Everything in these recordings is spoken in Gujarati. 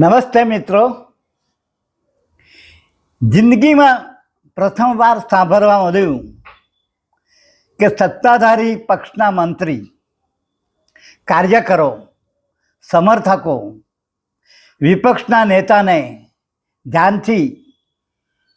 નમસ્તે મિત્રો. જિંદગીમાં પ્રથમવાર સાંભળવા મળ્યું કે સત્તાધારી પક્ષના મંત્રી, કાર્યકરો, સમર્થકો, વિપક્ષના નેતાને ધ્યાનથી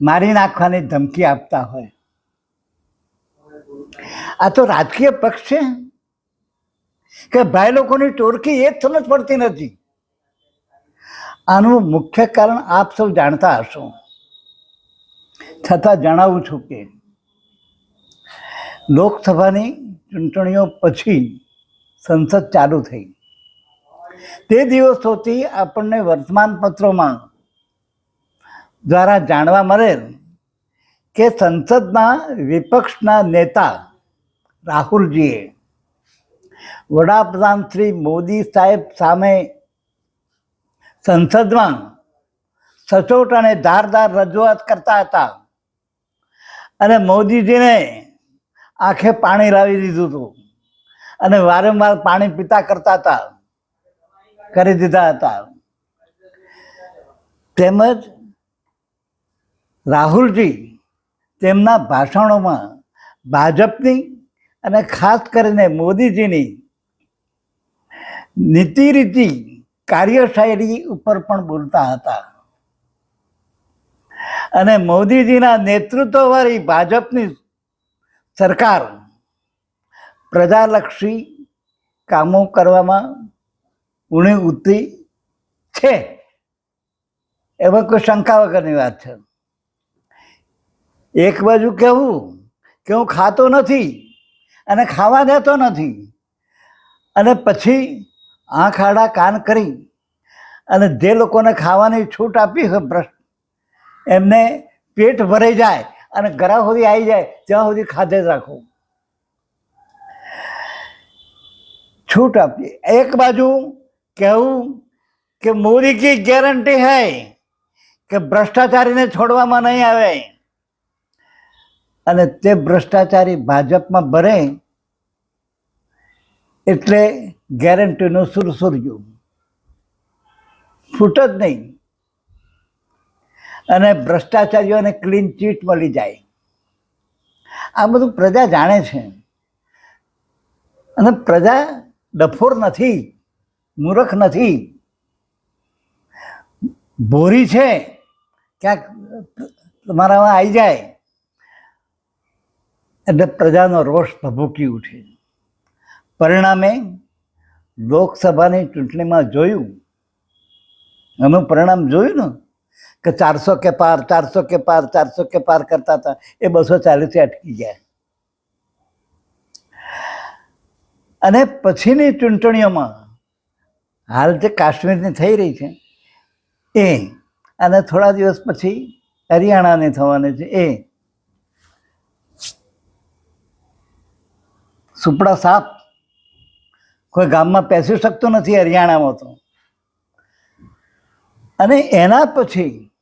મારી નાખવાની ધમકી આપતા હોય. આ તો રાજકીય પક્ષ છે કે ભાઈ લોકોની ટોળકી એ જ સમજ પડતી નથી. આનું મુખ્ય કારણ આપ સૌ જાણતા હશો. છતાં જણાવું છું કે લોકસભાની ચૂંટણીઓ પછી સંસદ ચાલુ થઈ. તે દિવસોથી આપણને વર્તમાનપત્રોમાં દ્વારા જાણવા મળેલ કે સંસદના વિપક્ષના નેતા રાહુલજીએ વડાપ્રધાન શ્રી મોદી સાહેબ સામે સંસદમાં સચોટ અને ધારદાર રજૂઆત કરતા હતા. અને મોદીજીને આંખે પાણી લાવી દીધું હતું. અને વારંવાર પાણી પીતા કરતા હતા. કરી દીધા હતા. તેમજ રાહુલજી તેમના ભાષણોમાં ભાજપની અને ખાસ કરીને મોદીજીની નીતિ રીતિ કાર્યશૈલી ઉપર પણ બોલતા હતા. અને મોદીજીના નેતૃત્વવાળી ભાજપની સરકાર પ્રજાલક્ષી કામો કરવામાં ઊણી ઉતરી છે. એમાં કોઈ શંકા વગરની વાત છે. એક બાજુ કહેવું કે હું ખાતો નથી અને ખાવા દેતો નથી. અને પછી આંખ આડા કાન કરી અને જે લોકોને ખાવાની છૂટ આપી હોય ભ્રષ્ટ એમને પેટ ભરાઈ જાય અને ગળા સુધી આવી જાય ત્યાં સુધી ખાધે જ રાખો. છૂટ આપી એક બાજુ કહેવું કે મોદી કી ગેરંટી હૈ કે ભ્રષ્ટાચારીને છોડવામાં નહીં આવે. અને તે ભ્રષ્ટાચારી ભાજપમાં ભરે એટલે ગેરંટીનું સુરસુર્યું ફૂટ જ નહીં. અને ભ્રષ્ટાચારીઓને ક્લીન ચીટ મળી જાય. આ બધું પ્રજા જાણે છે. અને પ્રજા ડફોર નથી, મૂર્ખ નથી. ભોરી છે, ક્યાંક તમારામાં આવી જાય. એટલે પ્રજાનો રોષ ભભૂકી ઉઠે. પરિણામે લોકસભાની ચૂંટણીમાં જોયું, એનું પરિણામ જોયું ને, કે ચારસો કે પાર, ચારસો કે પાર, ચારસો કે પાર કરતા હતા, એ બસો ચાલીસ અટકી ગયા. અને પછીની ચૂંટણીઓમાં હાલ જે કાશ્મીરની થઈ રહી છે, એ, અને થોડા દિવસ પછી હરિયાણાની થવાની છે, એ, સુપડા સાપ કોઈ ગામમાં પેસી શકતો નથી હરિયાણામાં તો. અને એના પછી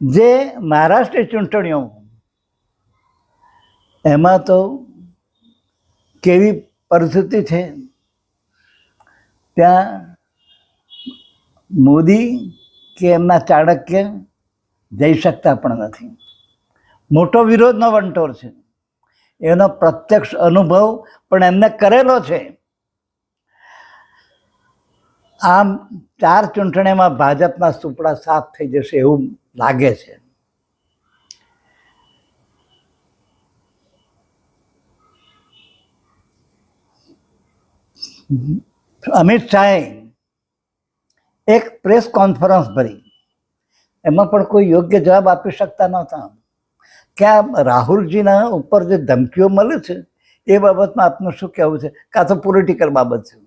જે મહારાષ્ટ્ર ચૂંટણીઓ એમાં તો કેવી પરિસ્થિતિ છે? ત્યાં મોદી કે એમના ચાણક્ય જઈ શકતા પણ નથી. મોટો વિરોધનો વંટોર છે. એનો પ્રત્યક્ષ અનુભવ પણ એમને કરેલો છે. આમ ચાર ચૂંટણીમાં ભાજપના સુપડા સાફ થઈ જશે એવું લાગે છે. અમિત શાહે એક પ્રેસ કોન્ફરન્સ ભરી. એમાં પણ કોઈ યોગ્ય જવાબ આપી શકતા નહોતા. કે આ રાહુલજીના ઉપર જે ધમકીઓ મળે છે, એ બાબતમાં આપનું શું કહેવું છે? કાં તો પોલિટિકલ બાબત છે.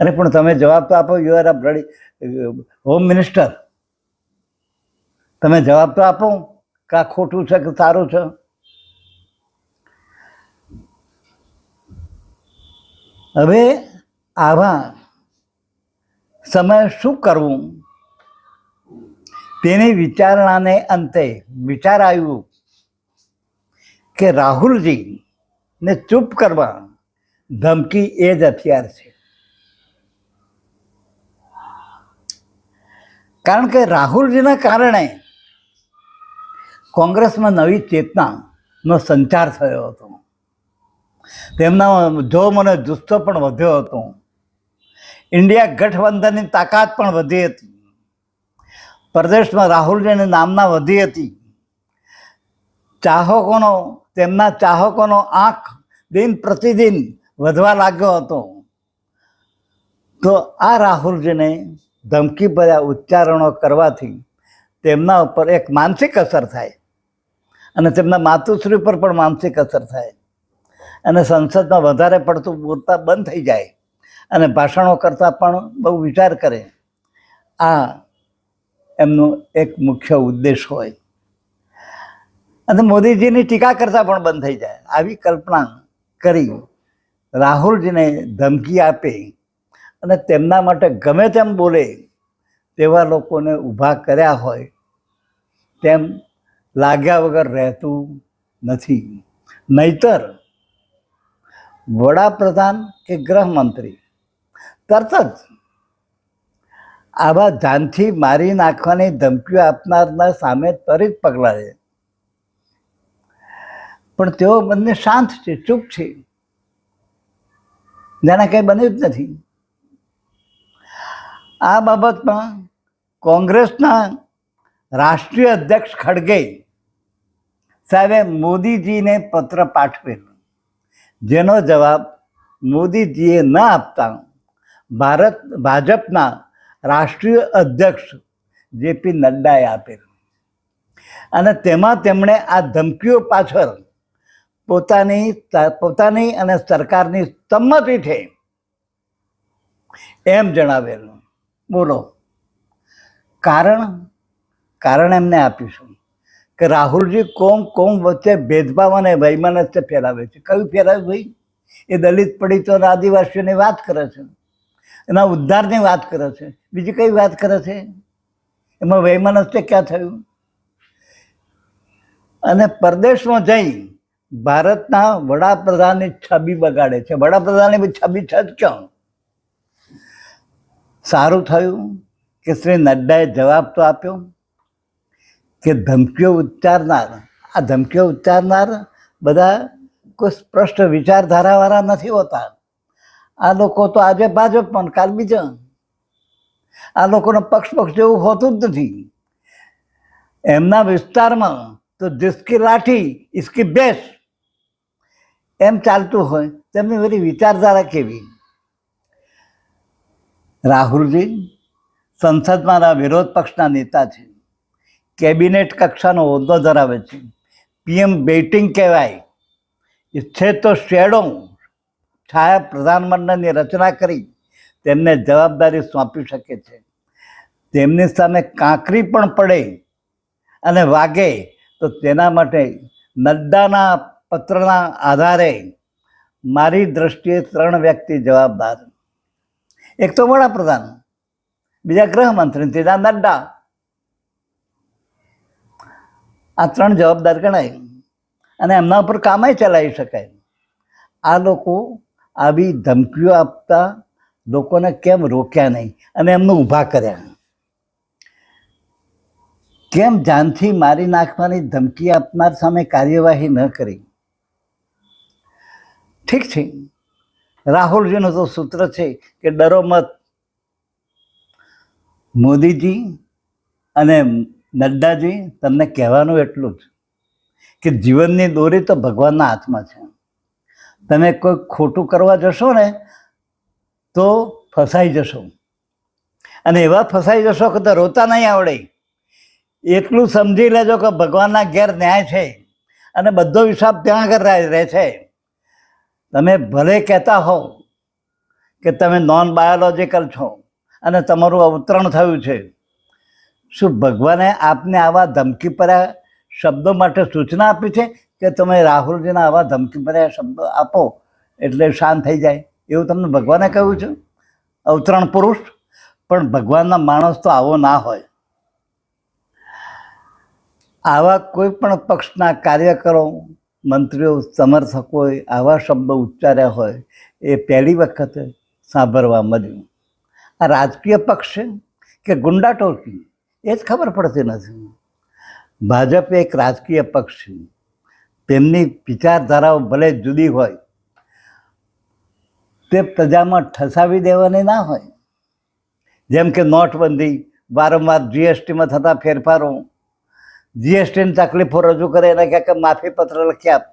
અરે, પણ તમે જવાબ તો આપો you are a bloody home minister તમે જવાબ તો આપો, કે આ ખોટું છે, કે સારું છે? હવે આવા સમય શું કરવું? તેની વિચારણાને અંતે વિચાર આવ્યું કે રાહુલજી ને ચૂપ કરવા ધમકી એ જ હથિયાર છે. કારણ કે રાહુલજીના કારણે કોંગ્રેસમાં નવી ચેતનાનો સંચાર થયો હતો. તેમના જો મને જુસ્સો પણ વધ્યો હતો. ઇન્ડિયા ગઠબંધનની તાકાત પણ વધી હતી. પ્રદેશમાં રાહુલજીની નામના વધી હતી. ચાહકોનો, તેમના ચાહકોનો આંખ દિન પ્રતિદિન વધવા લાગ્યો હતો. તો આ રાહુલજીને ધમકી ભર્યા ઉચ્ચારણો કરવાથી તેમના ઉપર એક માનસિક અસર થાય અને તેમના માતુશ્રી પર પણ માનસિક અસર થાય. અને સંસદમાં વધારે પડતું બોલતા બંધ થઈ જાય અને ભાષણો કરતાં પણ બહુ વિચાર કરે. આ એમનો એક મુખ્ય ઉદ્દેશ હોય. અને મોદીજીની ટીકા કરતાં પણ બંધ થઈ જાય. આવી કલ્પના કરી રાહુલજીને ધમકી આપે અને તેમના માટે ગમે તેમ બોલે, તેવા લોકોને ઊભા કર્યા હોય, તેમ લાગ્યા વગર રહેતું નથી. નહીતર, વડાપ્રધાન કે ગૃહમંત્રી, તરત જ આવા જાનથી મારી નાખવાની ધમકીઓ આપનારના સામે ત્વરિત પગલાં લે. પણ તેઓ બંને શાંત છે, ચૂપ છે. જેના કંઈ બન્યું જ નથી. આ બાબતમાં કોંગ્રેસના રાષ્ટ્રીય અધ્યક્ષ ખડગે સાહેબે મોદીજીને પત્ર પાઠવેલો. જેનો જવાબ મોદીજીએ ન આપતા ભારત, ભાજપના રાષ્ટ્રીય અધ્યક્ષ જેપી નડ્ડાએ આપેલું. અને તેમાં તેમણે આ ધમકીઓ પાછળ પોતાની પોતાની અને સરકારની સંમતિ છે એમ જણાવેલું. બોલો. કારણ કારણ એમને આપીશું કે રાહુલજી કોમ કોમ વચ્ચે ભેદભાવ અને વૈમનસ્ય ફેલાવે છે. કયું ફેલાવે ભાઈ? એ દલિત પડીતો આદિવાસીઓની વાત કરે છે. એના ઉદ્ધારની વાત કરે છે. બીજી કઈ વાત કરે છે? એમાં વૈમનસ્ય ક્યાં થયું? અને પરદેશમાં જઈ ભારતના વડાપ્રધાનની છબી બગાડે છે. વડાપ્રધાનની છબી છે જ ક્યાં? સારું થયું કે શ્રી નડ્ડાએ જવાબ તો આપ્યો કે ધમકીઓ ઉચ્ચારનાર, આ ધમકીઓ ઉચ્ચારનાર બધા કોઈ સ્પષ્ટ વિચારધારાવાળા નથી હોતા. આ લોકો તો આજે ભાજપ પણ, કાલ બીજા. આ લોકોનો પક્ષ પક્ષ જેવું હોતું જ નથી. એમના વિસ્તારમાં તો જિસકી લાઠી, ઇસકી બેસ એમ ચાલતું હોય, તેમની બધી વિચારધારા કેવી? રાહુલજી સંસદમાંના વિરોધ પક્ષના નેતા છે. કેબિનેટ કક્ષાનો હોદ્દો ધરાવે છે. પીએમ બેટિંગ કહેવાય. ઈચ્છે તો શેડો છાયા પ્રધાનમંડળની રચના કરી તેમને જવાબદારી સોંપી શકે છે. તેમની સામે કાંકરી પણ પડે અને વાગે તો તેના માટે નડ્ડાના પત્રના આધારે મારી દ્રષ્ટિએ ત્રણ વ્યક્તિ જવાબદાર. એક તો વડાપ્રધાન, બીજા ગૃહમંત્રી ત્રીજા નડ્ડા. આ ત્રણ જવાબદાર ગણાય. અને એમના ઉપર કામય ચલાવી શકાય. આ લોકો આવી ધમકીઓ આપતા લોકોને કેમ રોક્યા નહીં અને એમને ઊભા કર્યા કેમ જાનથી મારી નાખવાની ધમકી આપનાર સામે કાર્યવાહી ન કરી? ઠીક છે. રાહુલજીનું તો સૂત્ર છે કે ડરો મત. મોદીજી અને નડ્ડાજી તમને કહેવાનું એટલું જ કે જીવનની દોરી તો ભગવાનના હાથમાં છે. તમે કોઈ ખોટું કરવા જશો ને તો ફસાઈ જશો. અને એવા ફસાઈ જશો કે તો રોતા નહીં આવડે. એટલું સમજી લેજો કે ભગવાનના ઘેર ન્યાય છે અને બધો હિસાબ ત્યાં આગળ રહે- છે. તમે ભલે કહેતા હો કે તમે નોન બાયોલોજિકલ છો અને તમારું અવતરણ થયું છે, શું ભગવાને આપને આવા ધમકી ભર્યા શબ્દો માટે સૂચના આપી છે કે તમે રાહુલજીના આવા ધમકી ભર્યા શબ્દો આપો એટલે શાંત થઈ જાય? એવું તમને ભગવાને કહ્યું છે? અવતરણ પુરુષ, પણ ભગવાનના માણસ તો આવો ના હોય. આવા કોઈ પણ પક્ષના કાર્યકરો મંત્રીઓ સમર્થકોએ આવા શબ્દો ઉચ્ચાર્યા હોય એ પહેલી વખત સાંભળવા મળ્યું. આ રાજકીય પક્ષ છે કે ગુંડા ટોળકી? એ જ ખબર પડતી નથી. ભાજપ એક રાજકીય પક્ષ છે. તેમની વિચારધારાઓ ભલે જુદી હોય, તે પ્રજામાં ઠસાવી દેવાની ના હોય. જેમ કે નોટબંધી વારંવાર જીએસટીમાં થતા ફેરફારો જીએસટીની તકલીફો રજૂ કરે, એને કહે કે માફી પત્ર લખી આપ.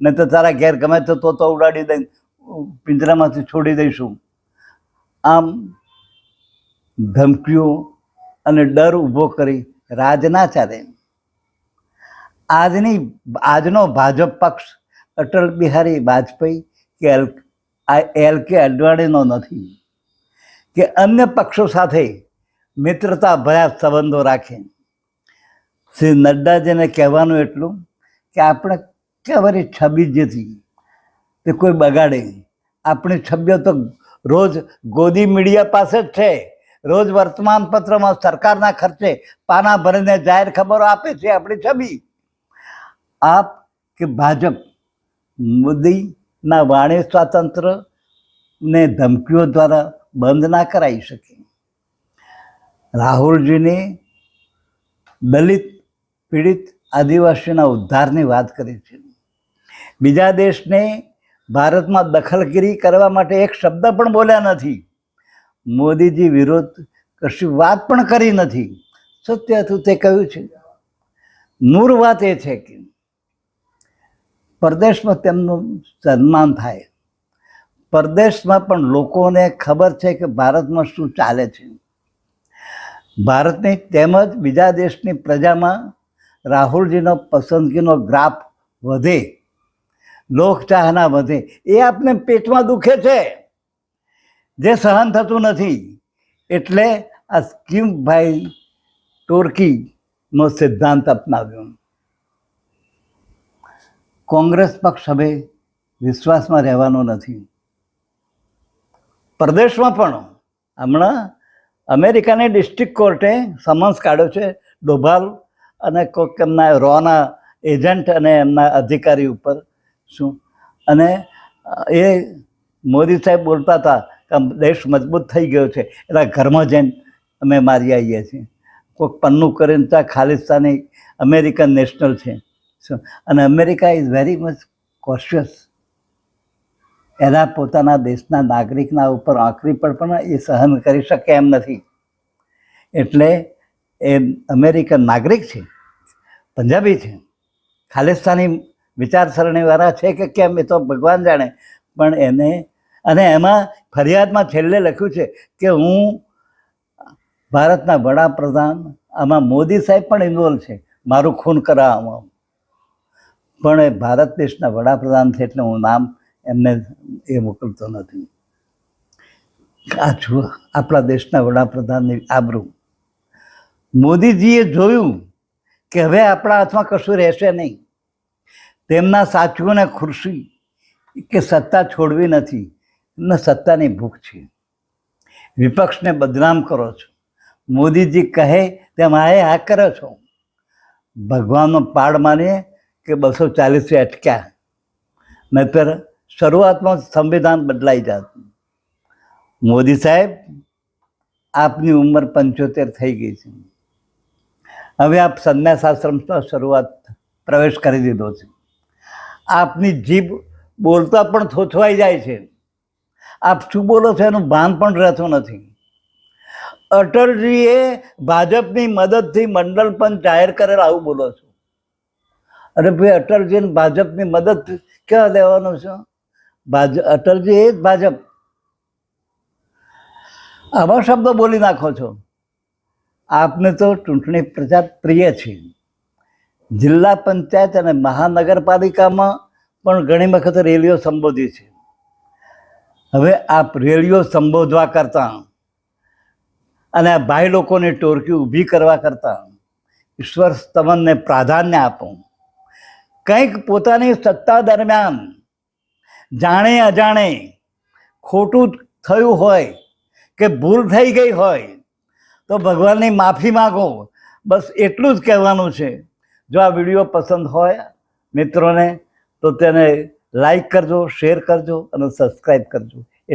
નહીં તો તારા ઘેર ગમે તો તો તો ઉડાડી દઈ, પિંજરામાંથી છોડી દઈશું. આમ ધમકીઓ અને ડર ઊભો કરી રાજ ના ચાલે. આજની, આજનો ભાજપ પક્ષ અટલ બિહારી વાજપેયી કે એલ, આ એલ કે અડવાણીનો નથી. કે અન્ય પક્ષો સાથે મિત્રતા ભર્યા સંબંધો રાખે. શ્રી નડ્ડાજીને કહેવાનું એટલું કે આપણે કેવારી છબી જેથી તે કોઈ બગાડે. આપણી છબીઓ તો રોજ ગોદી મીડિયા પાસે જ છે, રોજ વર્તમાનપત્રમાં સરકારના ખર્ચે પાના ભરીને જાહેર ખબરો આપે છે આપણી છબી. આપ કે ભાજપ મોદીના વાણી સ્વાતંત્ર્ય ને ધમકીઓ દ્વારા બંધ ના કરાવી શકે. રાહુલજીને દલિત પીડિત આદિવાસીના ઉદ્ધારની વાત કરી છે. બીજા દેશને ભારતમાં દખલગીરી કરવા માટે એક શબ્દ પણ બોલ્યા નથી. મોદીજી વિરુદ્ધ કશી વાત પણ કરી નથી. સત્ય હતું તે કહ્યું છે. મૂળ વાત એ છે કે પરદેશમાં તેમનું સન્માન થાય. પરદેશમાં પણ લોકોને ખબર છે કે ભારતમાં શું ચાલે છે. ભારતની તેમજ બીજા દેશની પ્રજામાં રાહુલજીનો પસંદગીનો ગ્રાફ વધે, લોકચાહના વધે, એ આપને પેટમાં દુખે છે. જે સહન થતું નથી, એટલે આ સ્કીમભાઈ ટોર્કીનો સિદ્ધાંત અપનાવ્યો. કોંગ્રેસ પક્ષ હવે વિશ્વાસમાં રહેવાનો નથી. પરદેશમાં પણ, હમણાં અમેરિકાની ડિસ્ટ્રિક્ટ કોર્ટે સમન્સ કાઢ્યો છે, ડોભાલ અને કોઈક એમના રોના એજન્ટ અને એમના અધિકારી ઉપર શું? અને એ મોદી સાહેબ બોલતા હતા કે દેશ મજબૂત થઈ ગયો છે, એના ઘરમાં જઈને અમે મારી આવીએ છીએ. કોઈક પન્નું કરીને ત્યાં ખાલિસ્તાની અમેરિકન નેશનલ છે. શું? અને America is very much cautious એના પોતાના દેશના નાગરિકના ઉપર આકરી પણ પણ એ સહન કરી શકે એમ નથી. એટલે એ અમેરિકન નાગરિક છે પંજાબી છે. ખાલિસ્તાની વિચારસરણીવાળા છે કે કેમ એ તો ભગવાન જાણે. પણ એને, અને એમાં ફરિયાદમાં છેલ્લે લખ્યું છે કે હું ભારતના વડાપ્રધાન, આમાં મોદી સાહેબ પણ ઇન્વોલ્વ છે. મારું ખૂન કરાવવામાં પણ એ ભારત દેશના વડાપ્રધાન છે એટલે હું નામ એમને એ મોકલતો નથી. આ જુઓ, આપણા દેશના વડાપ્રધાનની આબરૂ. મોદીજીએ જોયું કે હવે આપણા હાથમાં કશું રહેશે નહીં. તેમના સાચુઓને ખુરશી કે સત્તા છોડવી નથી. એમને સત્તાની ભૂખ છે. વિપક્ષને બદનામ કરો છો. મોદીજી કહે તેમ આ આ કરો છો. ભગવાનનો પાડ માનીએ કે બસો ચાલીસે અટક્યા. નહીતર શરૂઆતમાં સંવિધાન બદલાઈ જાત. મોદી સાહેબ, આપની ઉંમર પંચોતેર થઈ ગઈ છે. હવે આપ સંન્યાસ આશ્રમમાં શરૂઆત પ્રવેશ કરી દીધો છે. આપની જીભ બોલતા પણ થોથવાઈ જાય છે. આપ શું બોલો છો? એનું ભાન પણ રહેતું નથી. અટલજીએ ભાજપની મદદથી મંડળ પણ જાહેર કરેલ આવું બોલો છો. અરે ભાઈ, અટલજીને ભાજપની મદદ ક્યાં લેવાનું છે? ભાજ, અટલજી એ જ ભાજપ. આવા શબ્દો બોલી નાખો છો. આપને તો ચૂંટણી પ્રચાર પ્રિય છે. જિલ્લા પંચાયત અને મહાનગરપાલિકામાં પણ ઘણી વખત રેલીઓ સંબોધી છે. હવે આપ રેલીઓ સંબોધવા કરતાં અને આ ભાઈ લોકોને ટોરકી ઊભી કરવા કરતાં ઈશ્વર સ્તવનને પ્રાધાન્ય આપો. કંઈક પોતાની સત્તા દરમિયાન જાણે અજાણે ખોટું થયું હોય કે ભૂલ થઈ ગઈ હોય તો ભગવાનની માફી માગો. બસ એટલું જ કહેવાનું છે. જો આ વીડિયો પસંદ હોય મિત્રોને, તો તેને લાઈક કરજો શેર કરજો અને સબસ્ક્રાઈબ કરજો.